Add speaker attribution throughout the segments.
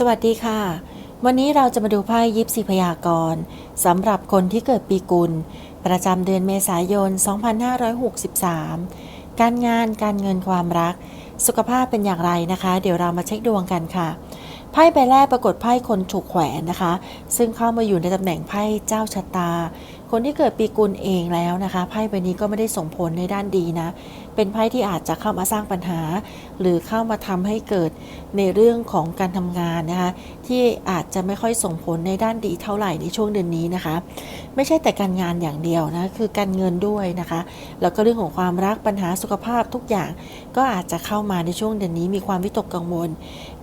Speaker 1: สวัสดีค่ะ วันนี้เราจะมาดูไพ่ยิปซีพยากรณ์สำหรับคนที่เกิดปีกุล ประจำเดือนเมษายน 2563 การงานการเงินความรัก สุขภาพเป็นอย่างไรนะคะ เดี๋ยวเรามาเช็คดวงกันค่ะไพ่ใบแรกปรากฏไพ่คนถูกแขวนนะคะ ซึ่งเข้ามาอยู่ในตำแหน่งไพ่เจ้าชะตา คนที่เกิดปีกุลเองแล้วนะคะไพ่ใบนี้ก็ไม่ได้ส่งผลในด้านดีนะ เป็นไพ่ที่อาจจะเข้ามาสร้างปัญหา หรือเข้ามาทำให้เกิดในเรื่องของการทำงานนะคะที่อาจจะไม่ค่อยส่งผลในด้านดีเท่าไหร่ในช่วงเดือนนี้นะคะ ไม่ใช่แต่การงานอย่างเดียวนะคือการเงินด้วยนะคะแล้วก็เรื่องของความรักปัญหาสุขภาพทุกอย่าง ก็อาจจะเข้ามาในช่วงเดือนนี้มีความวิตกกังวล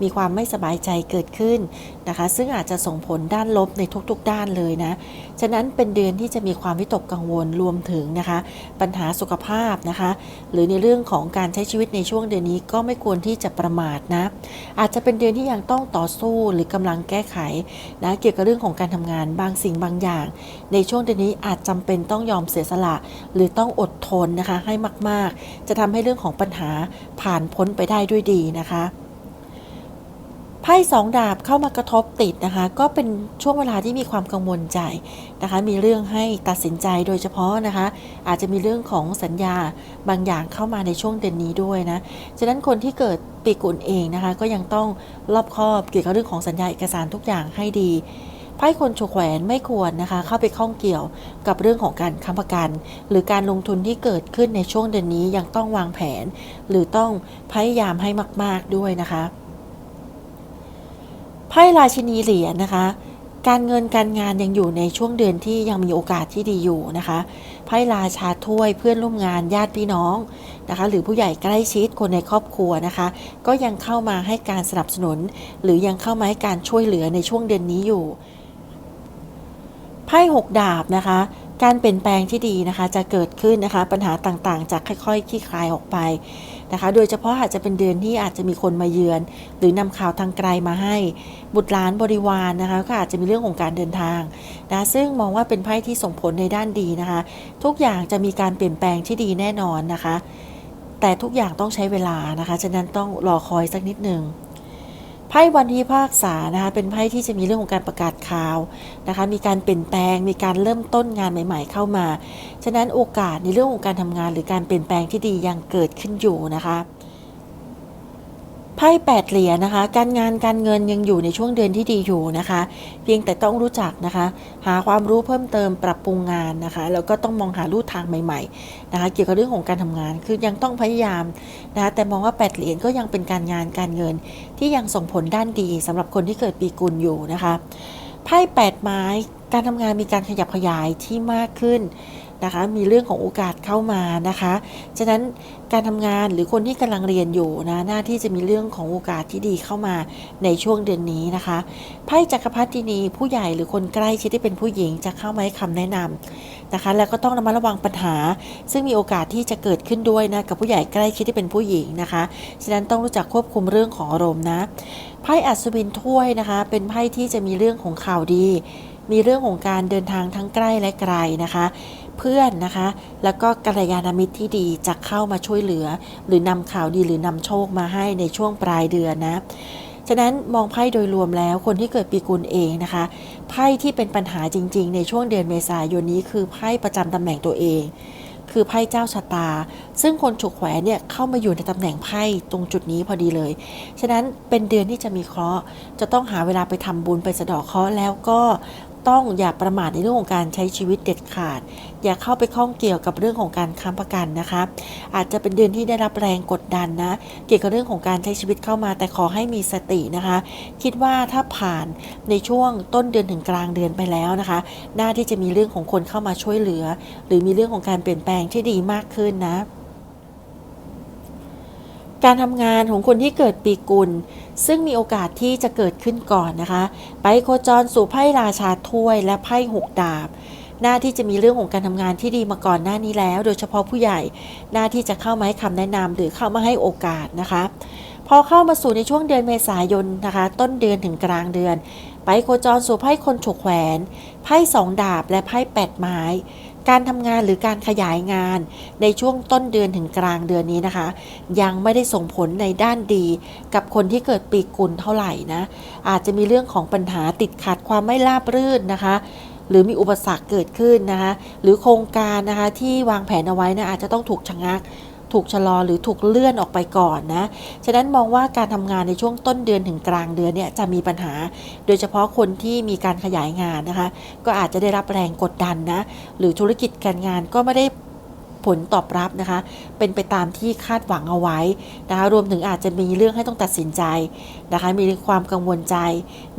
Speaker 1: มีความไม่สบายใจเกิดขึ้นนะคะ ซึ่งอาจจะส่งผลด้านลบในทุกๆ ด้านเลยนะฉะนั้นเป็นเดือนที่จะมีความวิตกกังวลรวมถึงนะคะ ปัญหาสุขภาพนะคะ หรือในเรื่องของการใช้ชีวิตในช่วงเดือนนี้ก็ไม่ควรที่จะประมาทนะ อาจจะเป็นเดือนที่ยังต้องต่อสู้หรือกำลังแก้ไขนะเกี่ยวกับเรื่องของการทำงานบางสิ่งบางอย่าง ในช่วงเดือนนี้อาจจำเป็นต้องยอมเสียสละ หรือต้องอดทนนะคะให้มาก ๆ จะทำให้เรื่องของปัญหาผ่านพ้นไปได้ด้วยดีนะคะ ไพ่สองดาบเข้ามากระทบติดนะคะ ก็เป็นช่วงเวลาที่มีความกังวลใจนะคะ มีเรื่องให้ตัดสินใจโดยเฉพาะนะคะ อาจจะมีเรื่องของสัญญาบางอย่างเข้ามาในช่วงเดือนนี้ด้วยนะฉะนั้นคนที่เกิดปีกุลเองนะคะ ก็ยังต้องรอบคอบเกี่ยวกับเรื่องของสัญญาเอกสารทุกอย่างให้ดีไพ่คนฉกแขวนไม่ควรนะคะ เข้าไปข้องเกี่ยวกับเรื่องของการค้ำประกัน หรือการลงทุนที่เกิดขึ้นในช่วงเดือนนี้ยังต้องวางแผน หรือต้องพยายามให้มาก ๆด้วยนะคะ ไพ่ราชินีเหรียญนะคะ การเงินการงานยังอยู่ในช่วงเดือนที่ยังมีโอกาสที่ดีอยู่นะคะไพ่ราชาถ้วยเพื่อนร่วมงานญาติพี่น้องนะคะ หรือผู้ใหญ่ใกล้ชิดคนในครอบครัวนะคะ ก็ยังเข้ามาให้การสนับสนุน หรือยังเข้ามาให้การช่วยเหลือในช่วงเดือนนี้อยู่ไพ่หกดาบนะคะการเปลี่ยนแปลงที่ดีนะคะจะเกิดขึ้นนะคะปัญหาต่างๆจะค่อยๆคลี่คลายออกไป นะคะ โดยเฉพาะอาจจะเป็นเดือนที่อาจจะมีคนมาเยือน หรือนำข่าวทางไกลมาให้ บุตรหลานบริวารนนะคะ ก็อาจจะมีเรื่องของการเดินทางนะซึ่งมองว่าเป็นไพ่ที่ส่งผลในด้านดีนะคะ ทุกอย่างจะมีการเปลี่ยนแปลงที่ดีแน่นอนนะคะ แต่ทุกอย่างต้องใช้เวลานะคะ ฉะนั้นต้องรอคอยสักนิดหนึ่ง ไพ่วันที่ภาคษานะคะเป็นไพ่ที่จะมีเรื่องของการประกาศข่าวนะคะมีการเปลี่ยนแปลง มีการเริ่มต้นงานใหม่ ๆ เข้ามา ฉะนั้นโอกาสในเรื่องของการทำงานหรือการเปลี่ยนแปลงที่ดียังเกิดขึ้นอยู่นะคะ ไพ่แปดเหรียญนะคะ การงานการเงินยังอยู่ในช่วงเดือนที่ดีอยู่นะคะ เพียงแต่ต้องรู้จักนะคะ หาความรู้เพิ่มเติมปรับปรุงงานนะคะ แล้วก็ต้องมองหาลู่ทางใหม่ๆนะคะ เกี่ยวกับเรื่องของการทำงาน คือยังต้องพยายามนะคะ แต่มองว่าแปดเหรียญก็ยังเป็นการงานการเงิน ที่ยังส่งผลด้านดีสำหรับคนที่เกิดปีกุลอยู่นะคะ ไพ่แปดไม้ การทำงานมีการขยับขยายที่มากขึ้นนะคะมีเรื่องของโอกาสเข้ามานะคะ ฉะนั้น การทำงานหรือคนที่กำลังเรียนอยู่นะหน้าที่จะมีเรื่องของโอกาสที่ดีเข้ามาในช่วงเดือนนี้นะคะไพ่จักรพรรดินีผู้ใหญ่หรือคนใกล้ชิดที่เป็นผู้หญิงจะเข้ามาให้คำแนะนำนะคะ แล้วก็ต้องระมัดระวังปัญหา ซึ่งมีโอกาสที่จะเกิดขึ้นด้วยนะกับผู้ใหญ่ใกล้ชิดที่เป็นผู้หญิงนะคะฉะนั้นต้องรู้จักควบคุมเรื่องของอารมณ์นะไพ่อัศวินถ้วยนะคะ เป็นไพ่ที่จะมีเรื่องของข่าวดี มีเรื่องของการเดินทางทั้งใกล้และไกลนะคะ เพื่อนนะคะ แล้วก็กัลยาณมิตรที่ดีจะเข้ามาช่วยเหลือ หรือนำข่าวดีหรือนำโชคมาให้ในช่วงปลายเดือนนะฉะนั้นมองไพ่โดยรวมแล้วคนที่เกิดปีกุลเองนะคะไพ่ที่เป็นปัญหาจริง ๆ ในช่วงเดือนเมษายนนี้คือไพ่ประจำตำแหน่งตัวเอง คือไพ่เจ้าชะตา ซึ่งคนฉุกแขวนเนี่ยเข้ามาอยู่ในตำแหน่งไพ่ตรงจุดนี้พอดีเลย ฉะนั้นเป็นเดือนที่จะมีเคราะห์จะต้องหาเวลาไปทำบุญไปสะดาะเคราะห์แล้วก็ต้องอย่าประมาทในเรื่องของการใช้ชีวิตเด็ดขาด อย่าเข้าไปข้องเกี่ยวกับเรื่องของการค้ำประกันนะคะ อาจจะเป็นเดือนที่ได้รับแรงกดดันนะ เกี่ยวกับเรื่องของการใช้ชีวิตเข้ามา แต่ขอให้มีสตินะคะ คิดว่าถ้าผ่านในช่วงต้นเดือนถึงกลางเดือนไปแล้วนะคะ น่าที่จะมีเรื่องของคนเข้ามาช่วยเหลือ หรือมีเรื่องของการเปลี่ยนแปลงที่ดีมากขึ้นนะการทำงานของคนที่เกิดปีกุล ซึ่งมีโอกาสที่จะเกิดขึ้นก่อนนะคะ ไปโคจรสู่ไพ่ราชาถ้วยและไพ่หกดาบ หน้าที่จะมีเรื่องของการทำงานที่ดีมาก่อนหน้านี้แล้ว โดยเฉพาะผู้ใหญ่ หน้าที่จะเข้ามาให้คำแนะนำหรือเข้ามาให้โอกาสนะคะ พอเข้ามาสู่ในช่วงเดือนเมษายนนะคะ ต้นเดือนถึงกลางเดือน ไปโคจรสู่ไพ่คนฉกแขวน ไพ่สองดาบและไพ่แปดไม้การทำงานหรือการขยายงานในช่วงต้นเดือนถึงกลางเดือนนี้นะคะ ยังไม่ได้ส่งผลในด้านดี กับคนที่เกิดปีกุลเท่าไหร่นะ อาจจะมีเรื่องของปัญหาติดขัดความไม่ราบรื่นนะคะ หรือมีอุปสรรคเกิดขึ้นนะคะหรือโครงการนะคะที่วางแผนเอาไว้นะอาจจะต้องถูกชะงัก ถูกชะลอหรือถูกเลื่อนออกไปก่อนนะฉะนั้นมองว่าการทำงานในช่วงต้นเดือนถึงกลางเดือนเนี่ยจะมีปัญหา โดยเฉพาะคนที่มีการขยายงานนะคะ ก็อาจจะได้รับแรงกดดันนะหรือธุรกิจการงานก็ไม่ได้ ผลตอบรับนะคะ เป็นไปตามที่คาดหวังเอาไว้นะคะรวมถึงอาจจะมีเรื่องให้ต้องตัดสินใจนะคะ มีความกังวลใจ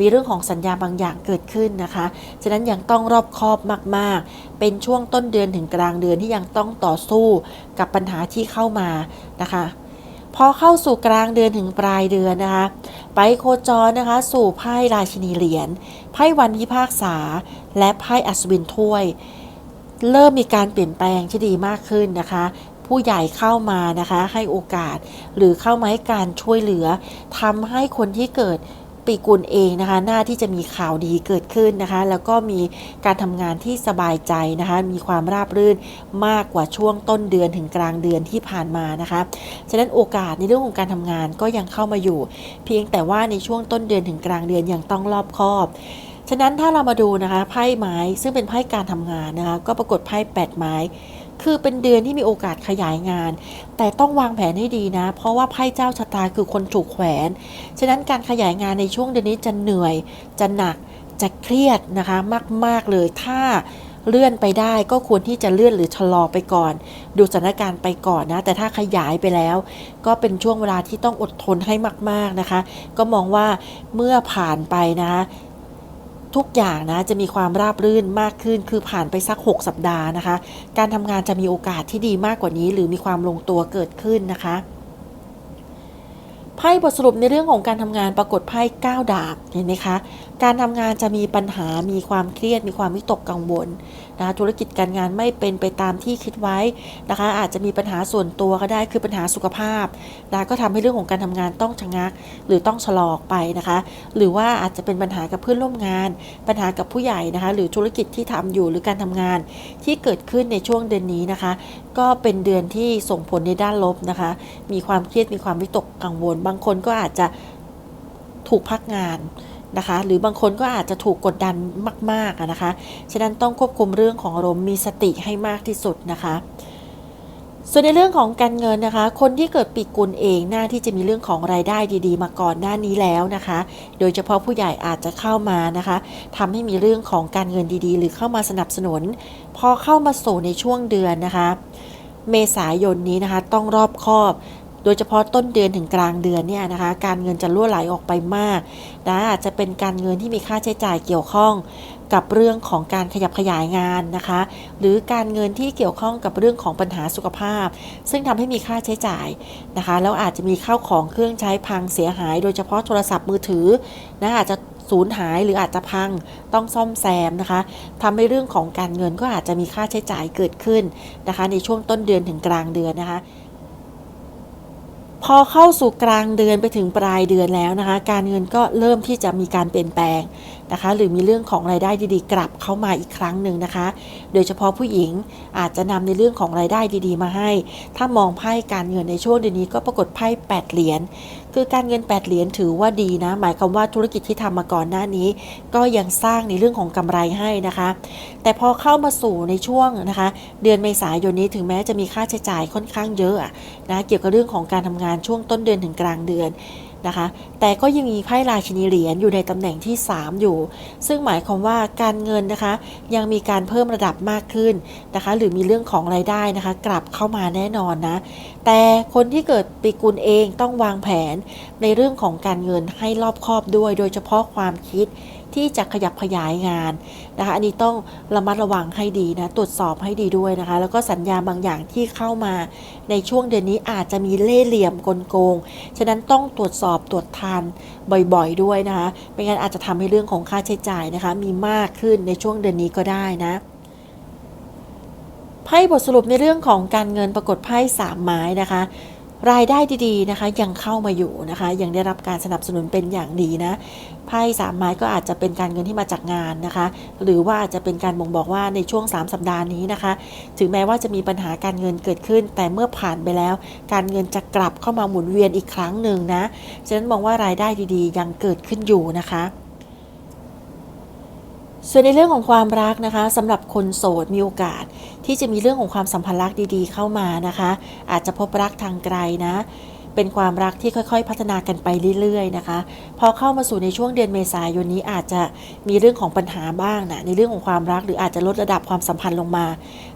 Speaker 1: มีเรื่องของสัญญาบางอย่างเกิดขึ้นนะคะฉะนั้นยังต้องรอบคอบมาก ๆ เป็นช่วงต้นเดือนถึงกลางเดือนที่ยังต้องต่อสู้กับปัญหาที่เข้ามานะคะพอเข้าสู่กลางเดือนถึงปลายเดือนนะคะ ไปโคจรนะคะ สู่ไพ่ราชินีเหรียญไพ่วันพิพากษา และไพ่อัศวินถ้วย เริ่มมีการเปลี่ยนแปลงที่ดีมากขึ้นนะคะ ผู้ใหญ่เข้ามานะคะให้โอกาสหรือเข้ามาให้การช่วยเหลือทำให้คนที่เกิดปีกุลเองนะคะ หน้าที่จะมีข่าวดีเกิดขึ้นนะคะ แล้วก็มีการทำงานที่สบายใจนะคะ มีความราบรื่นมากกว่าช่วงต้นเดือนถึงกลางเดือนที่ผ่านมานะคะ ฉะนั้นโอกาสในเรื่องของการทำงานก็ยังเข้ามาอยู่ เพียงแต่ว่าในช่วงต้นเดือนถึงกลางเดือนยังต้องรอบคอบ ฉะนั้นถ้าเรามาดูนะคะไพ่ไม้ซึ่งเป็นไพ่การทำงานนะคะก็ปรากฏไพ่แปดไม้ คือเป็นเดือนที่มีโอกาสขยายงาน แต่ต้องวางแผนให้ดีนะ เพราะว่าไพ่เจ้าชะตาคือคนถูกแขวน ฉะนั้นการขยายงานในช่วงเดือนนี้จะเหนื่อย จะหนัก จะเครียดนะคะมาก ๆเลยถ้าเลื่อนไปได้ก็ควรที่จะเลื่อนหรือชะลอไปก่อน ดูสถานการณ์ไปก่อนนะ แต่ถ้าขยายไปแล้ว ก็เป็นช่วงเวลาที่ต้องอดทนให้มาก ๆนะคะ ก็มองว่าเมื่อผ่านไปนะ ทุกอย่างนะจะมีความราบรื่นมากขึ้น คือผ่านไปสัก 6 สัปดาห์นะคะ การทำงานจะมีโอกาสที่ดีมากกว่านี้ หรือมีความลงตัวเกิดขึ้นนะคะไพ่บทสรุปในเรื่องของการทำงานปรากฏไพ่9ดาบเห็นไหมคะการทำงานจะมีปัญหา มีความเครียด มีความวิตกกังวลนะธุรกิจการงานไม่เป็นไปตามที่คิดไว้นะคะ อาจจะมีปัญหาส่วนตัวก็ได้ คือปัญหาสุขภาพนะก็ทำให้เรื่องของการทำงานต้องชะงัก หรือต้องชะลอออกไปนะคะ หรือว่าอาจจะเป็นปัญหากับเพื่อนร่วมงาน ปัญหากับผู้ใหญ่นะคะ หรือธุรกิจที่ทำอยู่หรือการทำงานที่เกิดขึ้นในช่วงเดือนนี้นะคะ ก็เป็นเดือนที่ส่งผลในด้านลบนะคะ มีความเครียด มีความวิตกกังวล บางคนก็อาจจะถูกพักงาน นะคะ หรือบางคนก็อาจจะถูกกดดันมากๆนะคะ ฉะนั้นต้องควบคุมเรื่องของอารมณ์มีสติให้มากที่สุดนะคะส่วนในเรื่องของการเงินนะคะ คนที่เกิดปีกุลเองหน้าที่จะมีเรื่องของรายได้ดีๆ มาก่อนหน้านี้แล้วนะคะ โดยเฉพาะผู้ใหญ่อาจจะเข้ามานะคะทำให้มีเรื่องของการเงินดีๆ หรือเข้ามาสนับสนุน พอเข้ามาสู่ในช่วงเดือนนะคะ เมษายนนี้นะคะ ต้องรอบคอบ โดยเฉพาะต้นเดือนถึงกลางเดือนเนี่ยนะคะ การเงินจะล่วไหลออกไปมากนะอาจจะเป็นการเงินที่มีค่าใช้จ่ายเกี่ยวข้องกับเรื่องของการขยับขยายงานนะคะ หรือการเงินที่เกี่ยวข้องกับเรื่องของปัญหาสุขภาพ ซึ่งทำให้มีค่าใช้จ่ายนะคะ แล้วอาจจะมีข้าวของเครื่องใช้พังเสียหาย โดยเฉพาะโทรศัพท์มือถือนะอาจจะสูญหายหรืออาจจะพังต้องซ่อมแซมนะคะทำให้เรื่องของการเงินก็อาจจะมีค่าใช้จ่ายเกิดขึ้นนะคะ ในช่วงต้นเดือนถึงกลางเดือนนะคะ พอเข้าสู่กลางเดือนไปถึงปลายเดือนแล้วนะคะ การเงินก็เริ่มที่จะมีการเปลี่ยนแปลงนะคะ หรือมีเรื่องของรายได้ดีๆ กลับเข้ามาอีกครั้งหนึ่งนะคะ โดยเฉพาะผู้หญิงอาจจะนำในเรื่องของรายได้ดีๆ มาให้ ถ้ามองไพ่การเงินในช่วงเดือนนี้ก็ปรากฏไพ่8เหรียญ คือการเงิน 8 เหรียญถือว่าดีนะ หมายความว่าธุรกิจที่ทำมาก่อนหน้านี้ ก็ยังสร้างในเรื่องของกำไรให้นะคะ แต่พอเข้ามาสู่ในช่วงนะคะ เดือนเมษายนนี้ถึงแม้จะมีค่าใช้จ่ายค่อนข้างเยอะนะเกี่ยวกับเรื่องของการทำงานช่วงต้นเดือนถึงกลางเดือนนะคะแต่ก็ยังมีไพ่ราชินีเหรียญอยู่ในตำแหน่งที่ 3 อยู่ ซึ่งหมายความว่าการเงินนะคะ ยังมีการเพิ่มระดับมากขึ้นนะคะ หรือมีเรื่องของรายได้นะคะ กลับเข้ามาแน่นอนนะ แต่คนที่เกิดปีกุลเองต้องวางแผนในเรื่องของการเงินให้รอบคอบด้วย โดยเฉพาะความคิดที่จะขยับขยายงานนะคะอันนี้ต้องระมัดระวังให้ดีนะตรวจสอบให้ดีด้วยนะคะ แล้วก็สัญญาบางอย่างที่เข้ามาในช่วงเดือนนี้อาจจะมีเล่ห์เหลี่ยมกลโกง ฉะนั้นต้องตรวจสอบตรวจทานบ่อยๆด้วยนะคะไม่งั้นอาจจะทำให้เรื่องของค่าใช้จ่ายนะคะ มีมากขึ้นในช่วงเดือนนี้ก็ได้นะ ไพ่บทสรุปในเรื่องของการเงินปรากฏไพ่สามไม้นะคะ รายได้ดีๆนะคะ ยังเข้ามาอยู่นะคะ ยังได้รับการสนับสนุนเป็นอย่างดีนะไพ่สามไม้ก็อาจจะเป็นการเงินที่มาจากงานนะคะ หรือว่าอาจจะเป็นการบ่งบอกว่าในช่วง 3 สัปดาห์นี้นะคะ ถึงแม้ว่าจะมีปัญหาการเงินเกิดขึ้น แต่เมื่อผ่านไปแล้ว การเงินจะกลับเข้ามาหมุนเวียนอีกครั้งหนึ่งนะฉะนั้นมองว่ารายได้ดีๆ ยังเกิดขึ้นอยู่นะคะ ส่วนในเรื่องของความรักนะคะสำหรับคนโสดมีโอกาส ที่จะมีเรื่องของความสัมพันธ์รักดีๆ เข้ามานะคะ อาจจะพบรักทางไกลนะ เป็นความรักที่ค่อยๆ พัฒนากันไปเรื่อยๆนะคะพอเข้ามาสู่ในช่วงเดือนเมษายนนี้อาจจะมีเรื่องของปัญหาบ้างนะในเรื่องของความรักหรืออาจจะลดระดับความสัมพันธ์ลงมา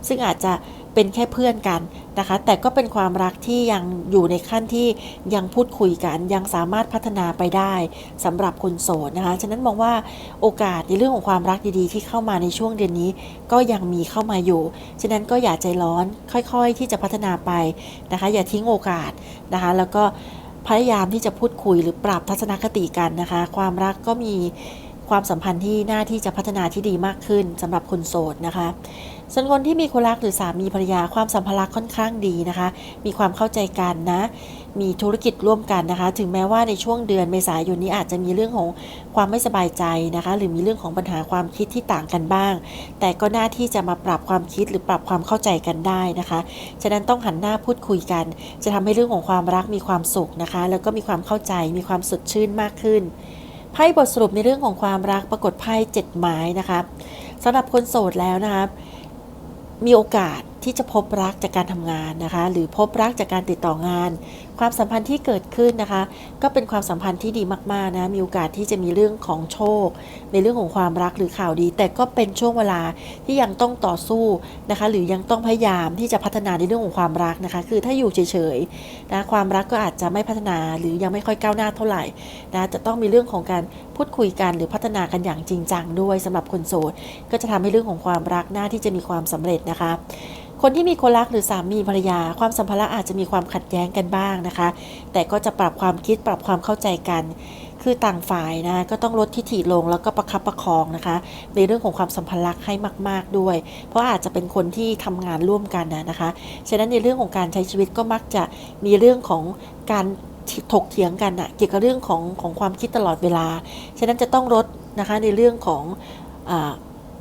Speaker 1: ซึ่งอาจจะ เป็นแค่เพื่อนกันนะคะ แต่ก็เป็นความรักที่ยังอยู่ในขั้นที่ยังพูดคุยกัน ยังสามารถพัฒนาไปได้สำหรับคนโสดนะคะ ฉะนั้นมองว่าโอกาสในเรื่องของความรักดีๆ ที่เข้ามาในช่วงเดือนนี้ ก็ยังมีเข้ามาอยู่ ฉะนั้นก็อย่าใจร้อนค่อยๆ ที่จะพัฒนาไปนะคะ อย่าทิ้งโอกาสนะคะ แล้วก็พยายามที่จะพูดคุยหรือปรับทัศนคติกันนะคะ ความรักก็มี ความสัมพันธ์ที่น่าที่จะพัฒนาที่ดีมากขึ้นสำหรับคนโสดนะคะส่วนคนที่มีคนรักหรือสามีภรรยาความสัมพันธ์ค่อนข้างดีนะคะ มีความเข้าใจกันนะ มีธุรกิจร่วมกันนะคะ ถึงแม้ว่าในช่วงเดือนเมษายนนี้อาจจะมีเรื่องของความไม่สบายใจนะคะ หรือมีเรื่องของปัญหาความคิดที่ต่างกันบ้าง แต่ก็น่าที่จะมาปรับความคิดหรือปรับความเข้าใจกันได้นะคะ ฉะนั้นต้องหันหน้าพูดคุยกัน จะทำให้เรื่องของความรักมีความสุขนะคะ แล้วก็มีความเข้าใจ มีความสดชื่นมากขึ้น พ่บทสรุปในเรื่องของความรักปรากฏไพ่เจ็ดไม้นะคะสำหรับคนโสดแล้วนะคะมีโอกาสที่จะพบรักจากการทำงานนะคะ หรือพบรักจากการติดต่องาน ความสัมพันธ์ที่เกิดขึ้นนะคะ ก็เป็นความสัมพันธ์ที่ดีมากๆนะมีโอกาสที่จะมีเรื่องของโชค ในเรื่องของความรักหรือข่าวดี แต่ก็เป็นช่วงเวลาที่ยังต้องต่อสู้นะคะ หรือยังต้องพยายามที่จะพัฒนาในเรื่องของความรักนะคะ คือถ้าอยู่เฉยๆนะความรักก็อาจจะไม่พัฒนาหรือยังไม่ค่อยก้าวหน้าเท่าไหร่นะจะต้องมีเรื่องของการพูดคุยกันหรือพัฒนากันอย่างจริงจังด้วยสำหรับคนโสดก็จะทำให้เรื่องของความรักหน้าที่จะมีความสำเร็จนะคะคนที่มีคนรักหรือสามีภรรยา ความสัมพันธ์อาจจะมีความขัดแย้งกันบ้างนะคะ แต่ก็จะปรับความคิดปรับความเข้าใจกัน คือต่างฝ่ายนะก็ต้องลดทิฐิลงแล้วก็ประคับประคองนะคะ ในเรื่องของความสัมพันธ์รักให้มาก ๆด้วย เพราะอาจจะเป็นคนที่ทำงานร่วมกันนะคะ ฉะนั้นในเรื่องของการใช้ชีวิตก็มักจะมีเรื่องของการถกเถียงกันนะเกี่ยวกับเรื่องของของความคิดตลอดเวลา ฉะนั้นจะต้องลดนะคะในเรื่องของ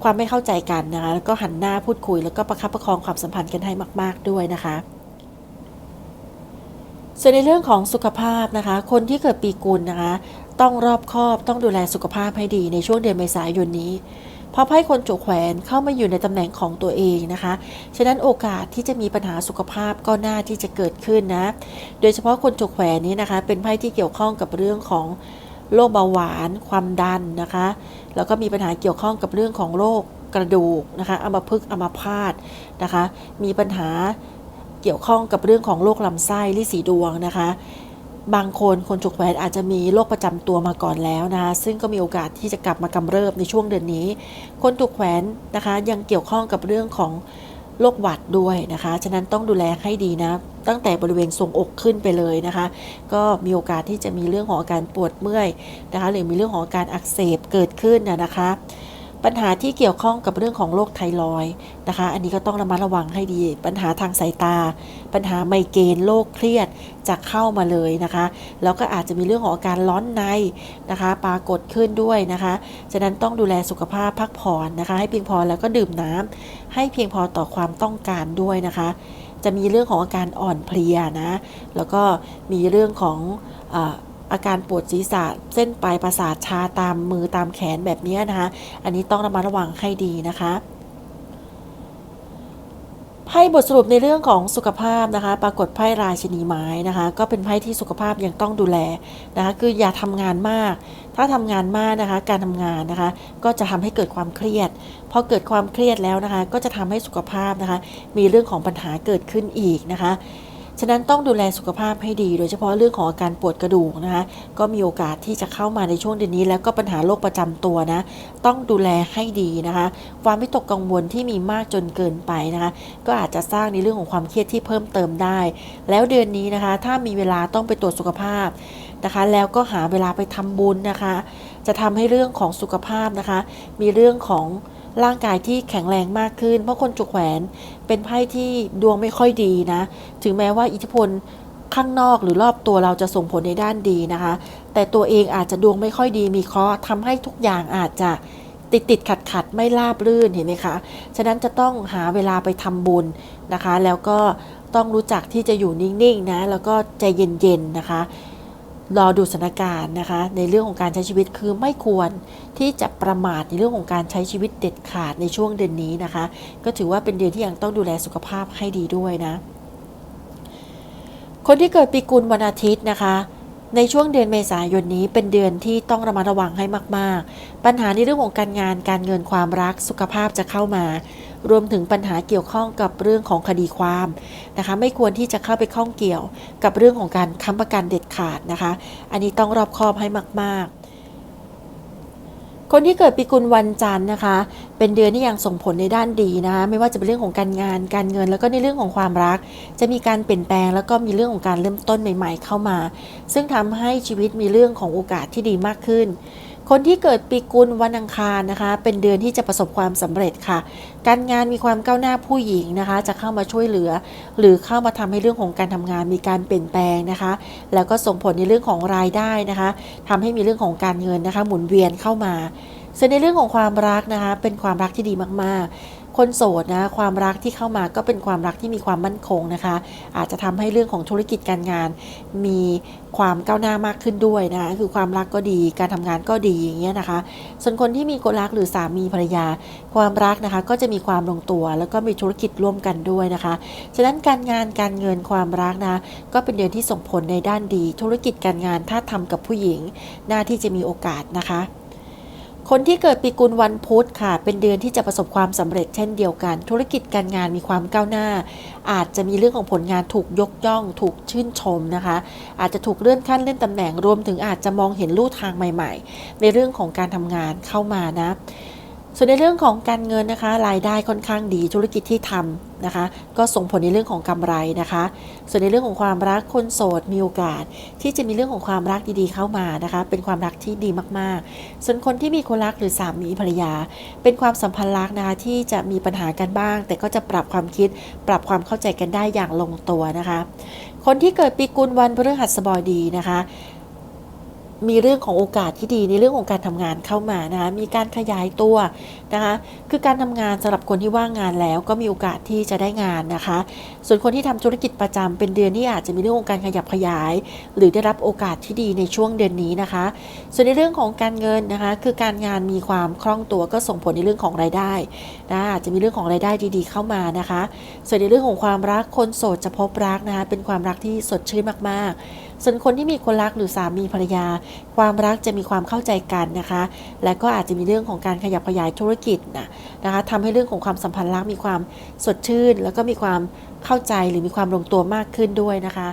Speaker 1: ความไม่เข้าใจกันนะคะแล้วก็หันหน้าพูดคุย แล้วก็ประคับประคองความสัมพันธ์กันให้มาก ๆด้วยนะคะส่วนในเรื่องของสุขภาพนะคะ คนที่เกิดปีกุลนะคะ ต้องรอบคอบต้องดูแลสุขภาพให้ดีในช่วงเดือนเมษายนนี้เพราะไพ่คนจุกแขวนเข้ามาอยู่ในตำแหน่งของตัวเองนะคะ ฉะนั้นโอกาสที่จะมีปัญหาสุขภาพก็น่าที่จะเกิดขึ้นนะ โดยเฉพาะคนจุกแขวนนี้นะคะ เป็นไพ่ที่เกี่ยวข้องกับเรื่องของ โรคเบาหวาน ความดันนะคะ แล้วก็มีปัญหาเกี่ยวข้องกับเรื่องของโรคกระดูกนะคะอัมพฤกษ์อัมพาตนะคะ มีปัญหาเกี่ยวข้องกับเรื่องของโรคลำไส้ลิสีดวงนะคะ บางคนคนฉุกแขวนอาจจะมีโรคประจำตัวมาก่อนแล้วนะคะซึ่งก็มีโอกาสที่จะกลับมากำเริบในช่วงเดือนนี้ คนถูกแขวนนะคะยังเกี่ยวข้องกับเรื่องของ โรคหวัดด้วยนะคะ ฉะนั้นต้องดูแลให้ดีนะ ตั้งแต่บริเวณทรงอกขึ้นไปเลยนะคะ ก็มีโอกาสที่จะมีเรื่องของอาการปวดเมื่อยนะคะ หรือมีเรื่องของอาการอักเสบเกิดขึ้นนะคะ ปัญหาที่เกี่ยวข้องกับเรื่องของโรคไทรอยด์นะคะ อันนี้ก็ต้องระมัดระวังให้ดี ปัญหาทางสายตา ปัญหาไมเกรนโรคเครียดจะเข้ามาเลยนะคะ แล้วก็อาจจะมีเรื่องของอาการร้อนในนะคะ ปรากฏขึ้นด้วยนะคะ ฉะนั้นต้องดูแลสุขภาพพักผ่อนนะคะ ให้เพียงพอแล้วก็ดื่มน้ำให้เพียงพอต่อความต้องการด้วยนะคะ จะมีเรื่องของอาการอ่อนเพลียนะ แล้วก็มีเรื่องของ อาการปวดศีรษะเส้นปลายประสาทชาตามมือตามแขนแบบนี้นะคะ อันนี้ต้องระมัดระวังให้ดีนะคะไพ่บทสรุปในเรื่องของสุขภาพนะคะ ปรากฏไพ่ราชินีไม้นะคะ ก็เป็นไพ่ที่สุขภาพยังต้องดูแลนะคะ คืออย่าทำงานมาก ถ้าทำงานมากนะคะ การทำงานนะคะ ก็จะทำให้เกิดความเครียดพอเกิดความเครียดแล้วนะคะ ก็จะทำให้สุขภาพนะคะ มีเรื่องของปัญหาเกิดขึ้นอีกนะคะ ฉะนั้นต้องดูแลสุขภาพให้ดี โดยเฉพาะเรื่องของอาการปวดกระดูกนะคะ ก็มีโอกาสที่จะเข้ามาในช่วงเดือนนี้ แล้วก็ปัญหาโรคประจำตัวนะ ต้องดูแลให้ดีนะคะ ความวิตกกังวลที่มีมากจนเกินไปนะคะ ก็อาจจะสร้างในเรื่องของความเครียดที่เพิ่มเติมได้ แล้วเดือนนี้นะคะ ถ้ามีเวลาต้องไปตรวจสุขภาพนะคะ แล้วก็หาเวลาไปทำบุญนะคะ จะทำให้เรื่องของสุขภาพนะคะ มีเรื่องของ ร่างกายที่แข็งแรงมากขึ้น เพราะคนจุกแขวนเป็นไพ่ที่ดวงไม่ค่อยดีนะ ถึงแม้ว่าอิทธิพลข้างนอกหรือรอบตัวเราจะส่งผลในด้านดีนะคะ แต่ตัวเองอาจจะดวงไม่ค่อยดีมีเคราะห์ทำให้ทุกอย่างอาจจะติดติดขัดขัดไม่ราบรื่นเห็นไหมคะ ฉะนั้นจะต้องหาเวลาไปทำบุญนะคะ แล้วก็ต้องรู้จักที่จะอยู่นิ่งๆนะ แล้วก็ใจเย็นๆนะคะ รอดูสถานการณ์นะคะ ในเรื่องของการใช้ชีวิตคือไม่ควรที่จะประมาทในเรื่องของการใช้ชีวิตเด็ดขาดในช่วงเดือนนี้นะคะ ก็ถือว่าเป็นเดือนที่ยังต้องดูแลสุขภาพให้ดีด้วยนะ คนที่เกิดปีกุลวันอาทิตย์นะคะ ในช่วงเดือนเมษายนนี้เป็นเดือนที่ต้องระมัดระวังให้มาก ๆ ปัญหาในเรื่องของการงานการเงินความรักสุขภาพจะเข้ามา รวมถึงปัญหาเกี่ยวข้องกับเรื่องของคดีความนะคะ ไม่ควรที่จะเข้าไปข้องเกี่ยวกับเรื่องของการค้ำประกันเด็ดขาดนะคะ อันนี้ต้องรอบคอบให้มาก ๆคนที่เกิดปีกุลวันจันทร์นะคะ เป็นเดือนที่ยังส่งผลในด้านดีนะคะ ไม่ว่าจะเป็นเรื่องของการงาน การเงิน แล้วก็ในเรื่องของความรัก จะมีการเปลี่ยนแปลง แล้วก็มีเรื่องของการเริ่มต้นใหม่ ๆ เข้ามา ซึ่งทำให้ชีวิตมีเรื่องของโอกาสที่ดีมากขึ้น คนที่เกิดปีกุลวันอังคารนะคะ เป็นเดือนที่จะประสบความสำเร็จค่ะ การงานมีความก้าวหน้าผู้หญิงนะคะ จะเข้ามาช่วยเหลือ หรือเข้ามาทำให้เรื่องของการทำงานมีการเปลี่ยนแปลงนะคะ แล้วก็ส่งผลในเรื่องของรายได้นะคะทำให้มีเรื่องของการเงินนะคะ หมุนเวียนเข้ามาส่วนในเรื่องของความรักนะคะ เป็นความรักที่ดีมากๆ คนโสดนะความรักที่เข้ามาก็เป็นความรักที่มีความมั่นคงนะคะ อาจจะทำให้เรื่องของธุรกิจการงาน มีความก้าวหน้ามากขึ้นด้วยนะคะคือความรักก็ดีการทำงานก็ดีอย่างเงี้ยนะคะ ส่วนคนที่มีคนรักหรือสามีภรรยา ความรักนะคะก็จะมีความลงตัว แล้วก็มีธุรกิจร่วมกันด้วยนะคะฉะนั้นการงานการเงินความรักนะก็เป็นเดือนที่ส่งผลในด้านดี ธุรกิจการงานถ้าทำกับผู้หญิง หน้าที่จะมีโอกาสนะคะ คนที่เกิดปีกุลวันพุธค่ะ เป็นเดือนที่จะประสบความสำเร็จเช่นเดียวกัน ธุรกิจการงานมีความก้าวหน้า อาจจะมีเรื่องของผลงานถูกยกย่อง ถูกชื่นชมนะคะ อาจจะถูกเลื่อนขั้นเลื่อนตำแหน่งรวมถึงอาจจะมองเห็นลู่ทางใหม่ ๆ ในเรื่องของการทำงานเข้ามานะ ส่วนในเรื่องของการเงินนะคะ รายได้ค่อนข้างดีธุรกิจที่ทำนะคะ ก็ส่งผลในเรื่องของกำไรนะคะ ส่วนในเรื่องของความรักคนโสดมีโอกาส ที่จะมีเรื่องของความรักดีๆเข้ามานะคะ เป็นความรักที่ดีมากๆ ส่วนคนที่มีคนรักหรือสามีภรรยา เป็นความสัมพันธ์รักนะคะที่จะมีปัญหากันบ้าง แต่ก็จะปรับความคิด ปรับความเข้าใจกันได้อย่างลงตัวนะคะ คนที่เกิดปีกุลวันพฤหัสบดีนะคะ มีเรื่องของโอกาสที่ดีในเรื่องของการทำงานเข้ามานะคะมีการขยายตัวนะคะคือการทำงานสำหรับคนที่ว่างงานแล้วก็มีโอกาสที่จะได้งานนะคะ ส่วนคนที่ทำธุรกิจประจำเป็นเดือนที่อาจจะมีเรื่องของการขยับขยาย หรือได้รับโอกาสที่ดีในช่วงเดือนนี้นะคะ ส่วนในเรื่องของการเงินนะคะคือการงานมีความคล่องตัวก็ส่งผลในเรื่องของรายได้นะอาจจะมีเรื่องของรายได้ดีๆเข้ามานะคะ ส่วนในเรื่องของความรักคนโสดจะพบรักนะคะเป็นความรักที่สดชื่นมากๆ ส่วนคนที่มีคนรักหรือสามีภรรยา ความรักจะมีความเข้าใจกันนะคะ และก็อาจจะมีเรื่องของการขยับขยายธุรกิจนะนะคะทำให้เรื่องของความสัมพันธ์รักมีความสดชื่น แล้วก็มีความเข้าใจหรือมีความลงตัวมากขึ้นด้วยนะคะ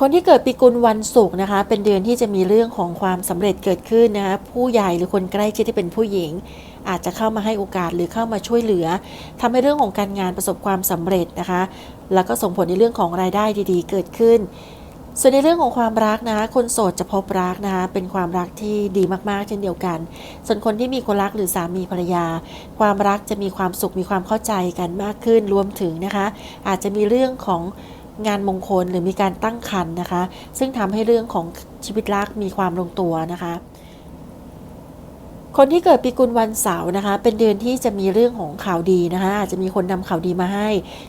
Speaker 1: คนที่เกิดปีกุลวันศุกร์นะคะ เป็นเดือนที่จะมีเรื่องของความสำเร็จเกิดขึ้นนะคะผู้ใหญ่หรือคนใกล้ชิดที่เป็นผู้หญิง อาจจะเข้ามาให้โอกาสหรือเข้ามาช่วยเหลือทำให้เรื่องของการงานประสบความสำเร็จนะคะ แล้วก็ส่งผลในเรื่องของรายได้ดีๆ เกิดขึ้น ส่วนในเรื่องของความรักนะคะคนโสดจะพบรักนะคะเป็นความรักที่ดีมากๆ เช่นเดียวกัน ส่วนคนที่มีคนรักหรือสามีภรรยา ความรักจะมีความสุขมีความเข้าใจกันมากขึ้นรวมถึงนะคะ อาจจะมีเรื่องของ งานมงคลหรือมีการตั้งครรภ์นะคะ ซึ่งทำให้เรื่องของชีวิตรักมีความลงตัวนะคะ คนที่เกิดปีกุลวันเสาร์นะคะ เป็นเดือนที่จะมีเรื่องของข่าวดีนะคะ อาจจะมีคนนำข่าวดีมาให้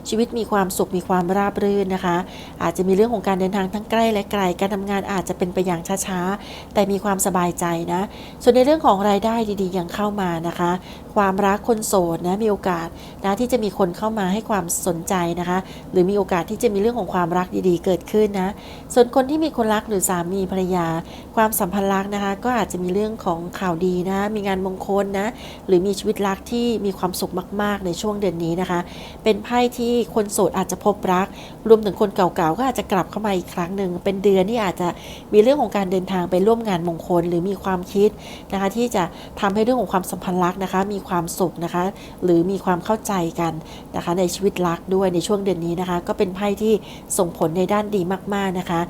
Speaker 1: ชีวิตมีความสุขมีความราบรื่นนะคะ อาจจะมีเรื่องของการเดินทางทั้งใกล้และไกล การทำงานอาจจะเป็นไปอย่างช้าๆ แต่มีความสบายใจนะ ส่วนในเรื่องของรายได้ดีๆยังเข้ามานะคะ ความรักคนโสดนะมีโอกาสนะที่จะมีคนเข้ามาให้ความสนใจนะคะ หรือมีโอกาสที่จะมีเรื่องของความรักดีๆ เกิดขึ้นนะ ส่วนคนที่มีคนรักหรือสามีภรรยา ความสัมพันธ์รักนะคะ ก็อาจจะมีเรื่องของข่าวดีนะมีงานมงคลนะ หรือมีชีวิตรักที่มีความสุขมาก ๆ ในช่วงเดือนนี้นะคะ เป็นไพ่ที่คนโสดอาจจะพบรัก รวมถึงคนเก่าๆก็อาจจะกลับเข้ามาอีกครั้งหนึ่ง เป็นเดือนที่อาจจะมีเรื่องของการเดินทางไปร่วมงานมงคล หรือมีความคิดนะคะที่จะทำให้เรื่องของความสัมพันธ์รักนะคะ มีความสุขนะคะ หรือมีความเข้าใจกันนะคะในชีวิตรักด้วยในช่วงเดือนนี้นะคะ ก็เป็นไพ่ที่ส่งผลในด้านดีมาก ๆนะคะ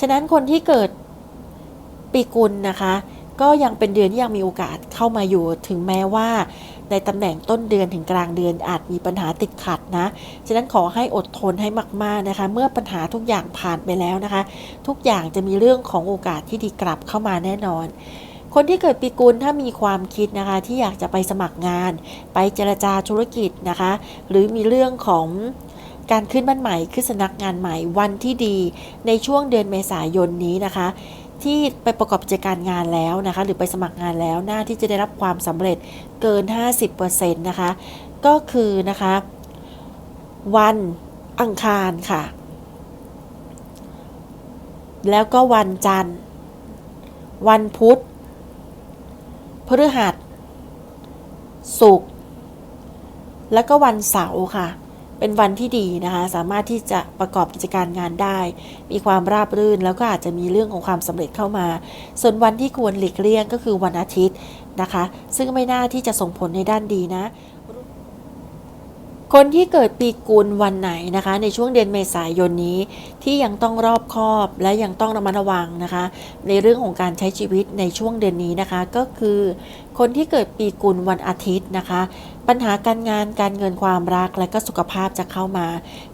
Speaker 1: ฉะนั้นคนที่เกิดปีกุลนะคะ ก็ยังเป็นเดือนที่ยังมีโอกาสเข้ามาอยู่ถึงแม้ว่า ในตำแหน่งต้นเดือนถึงกลางเดือนอาจมีปัญหาติดขัดนะ ฉะนั้นขอให้อดทนให้มาก ๆนะคะ เมื่อปัญหาทุกอย่างผ่านไปแล้วนะคะ ทุกอย่างจะมีเรื่องของโอกาสที่ดีกลับเข้ามาแน่นอนคนที่เกิดปีกุลถ้ามีความคิดนะคะที่อยากจะไปสมัครงาน ไปเจรจาธุรกิจนะคะ หรือมีเรื่องของการขึ้นบ้านใหม่ขึ้นสนักงานใหม่วันที่ดีในช่วงเดือนเมษายนนี้นะคะ ที่ไปประกอบกิจการงานแล้วนะคะ หรือไปสมัครงานแล้วหน้าที่จะได้รับความสำเร็จเกิน 50%นะคะ ก็คือนะคะ วันอังคารค่ะ แล้วก็วันจันทร์ วันพุธพฤหัสศุกร์แล้วก็วันเสาร์ค่ะ เป็นวันที่ดีนะคะ สามารถที่จะประกอบกิจการงานได้ มีความราบรื่นแล้วก็อาจจะมีเรื่องของความสำเร็จเข้ามา ส่วนวันที่ควรหลีกเลี่ยงก็คือวันอาทิตย์นะคะ ซึ่งไม่น่าที่จะส่งผลในด้านดีนะ คนที่เกิดปีกุลวันไหนนะคะ ในช่วงเดือนเมษายนนี้ที่ยังต้องรอบคอบและยังต้องระมัดระวังนะคะ ในเรื่องของการใช้ชีวิตในช่วงเดือนนี้นะคะ ก็คือ คนที่เกิดปีกุลวันอาทิตย์นะคะ ปัญหาการงานการเงินความรักและก็สุขภาพจะเข้ามา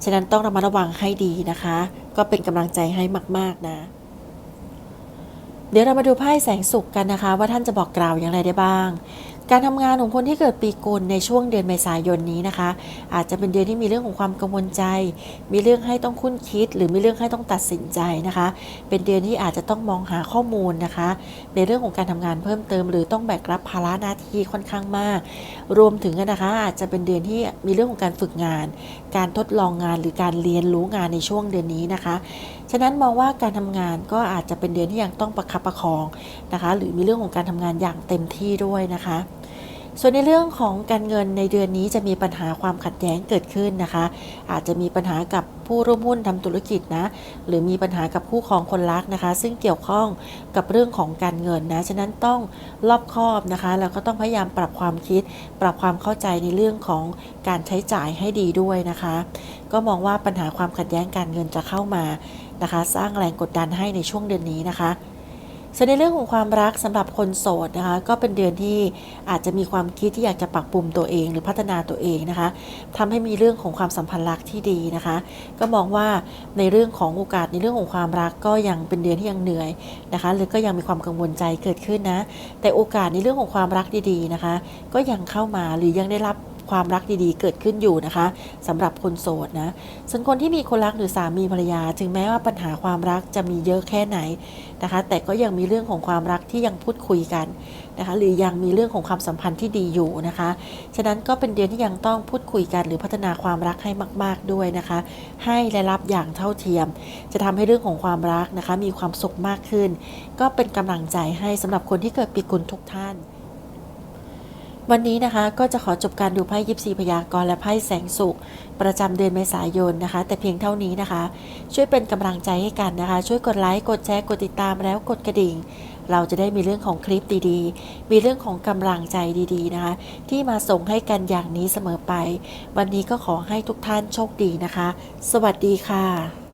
Speaker 1: ฉะนั้นต้องระมัดระวังให้ดีนะคะ ก็เป็นกำลังใจให้มาก ๆนะเดี๋ยวเรามาดูไพ่แสงสุขกันนะคะ ว่าท่านจะบอกกล่าวอย่างไรได้บ้าง การทำงานของคนที่เกิดปีกุลในช่วงเดือนเมษายนนี้นะคะ อาจจะเป็นเดือนที่มีเรื่องของความกังวลใจ มีเรื่องให้ต้องคุ้นคิด หรือมีเรื่องให้ต้องตัดสินใจนะคะ เป็นเดือนที่อาจจะต้องมองหาข้อมูลนะคะ ในเรื่องของการทำงานเพิ่มเติม หรือต้องแบกรับภาระหน้าที่ค่อนข้างมาก รวมถึงนะคะ อาจจะเป็นเดือนที่มีเรื่องของการฝึกงาน การทดลองงานหรือการเรียนรู้งานในช่วงเดือนนี้นะคะฉะนั้นมองว่าการทำงานก็อาจจะเป็นเดือนที่ยังต้องประคับประคองนะคะ หรือมีเรื่องของการทำงานอย่างเต็มที่ด้วยนะคะ ส่วนในเรื่องของการเงินในเดือนนี้จะมีปัญหาความขัดแย้งเกิดขึ้นนะคะ อาจจะมีปัญหากับผู้ร่วมหุ้นทำธุรกิจนะ หรือมีปัญหากับคู่ครองคนรักนะคะ ซึ่งเกี่ยวข้องกับเรื่องของการเงินนะ ฉะนั้นต้องรอบคอบนะคะแล้วก็ต้องพยายามปรับความคิด ปรับความเข้าใจในเรื่องของการใช้จ่ายให้ดีด้วยนะคะ ก็มองว่าปัญหาความขัดแย้งการเงินจะเข้ามานะคะ สร้างแรงกดดันให้ในช่วงเดือนนี้นะคะ ส่วนในเรื่องของความรักสำหรับคนโสดนะคะก็เป็นเดือนที่อาจจะมีความคิดที่อยากจะปรับปรุงตัวเองหรือพัฒนาตัวเองนะคะทำให้มีเรื่องของความสัมพันธ์รักที่ดีนะคะ ก็มองว่าในเรื่องของโอกาสในเรื่องของความรักก็ยังเป็นเดือนที่ยังเหนื่อยนะคะหรือก็ยังมีความกังวลใจเกิดขึ้นนะแต่โอกาสในเรื่องของความรักดีๆนะคะ ก็ยังเข้ามาหรือยังได้รับ ความรักดีๆ เกิดขึ้นอยู่นะคะสำหรับคนโสดนะส่วนคนที่มีคนรักหรือสามีภรรยา ถึงแม้ว่าปัญหาความรักจะมีเยอะแค่ไหนนะคะ แต่ก็ยังมีเรื่องของความรักที่ยังพูดคุยกันนะคะหรือยังมีเรื่องของความสัมพันธ์ที่ดีอยู่นะคะ ฉะนั้นก็เป็นเดือนที่ยังต้องพูดคุยกันหรือพัฒนาความรักให้มาก ๆด้วยนะคะ ให้และรับอย่างเท่าเทียม จะทำให้เรื่องของความรักนะคะ มีความสุขมากขึ้น ก็เป็นกำลังใจให้สำหรับคนที่เกิดปีกุลทุกท่าน วันนี้นะคะก็จะขอจบการดูไพ่ยิปซีพยากรณ์และไพ่แสงสุขประจำเดือนเมษายนนะคะ แต่เพียงเท่านี้นะคะ ช่วยเป็นกำลังใจให้กันนะคะ ช่วยกดไลค์กดแชร์กดติดตามแล้วกดกระดิ่ง เราจะได้มีเรื่องของคลิปดีๆ มีเรื่องของกำลังใจดีๆนะคะ ที่มาส่งให้กันอย่างนี้เสมอไป วันนี้ก็ขอให้ทุกท่านโชคดีนะคะ สวัสดีค่ะ